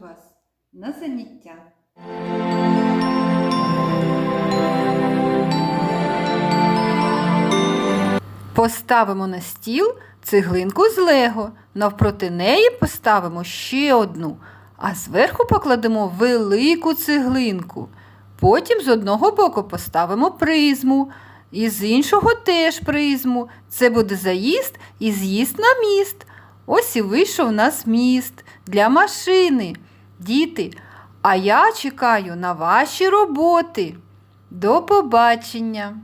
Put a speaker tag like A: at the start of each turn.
A: вас на заняття. Поставимо на стіл цеглинку з Лего. Навпроти неї поставимо ще одну, а зверху покладемо велику цеглинку. Потім з одного боку поставимо призму, і з іншого теж призму. Це буде заїзд і з'їзд на міст. Ось і вийшов нас міст для машини. Діти, а я чекаю на ваші роботи. До побачення!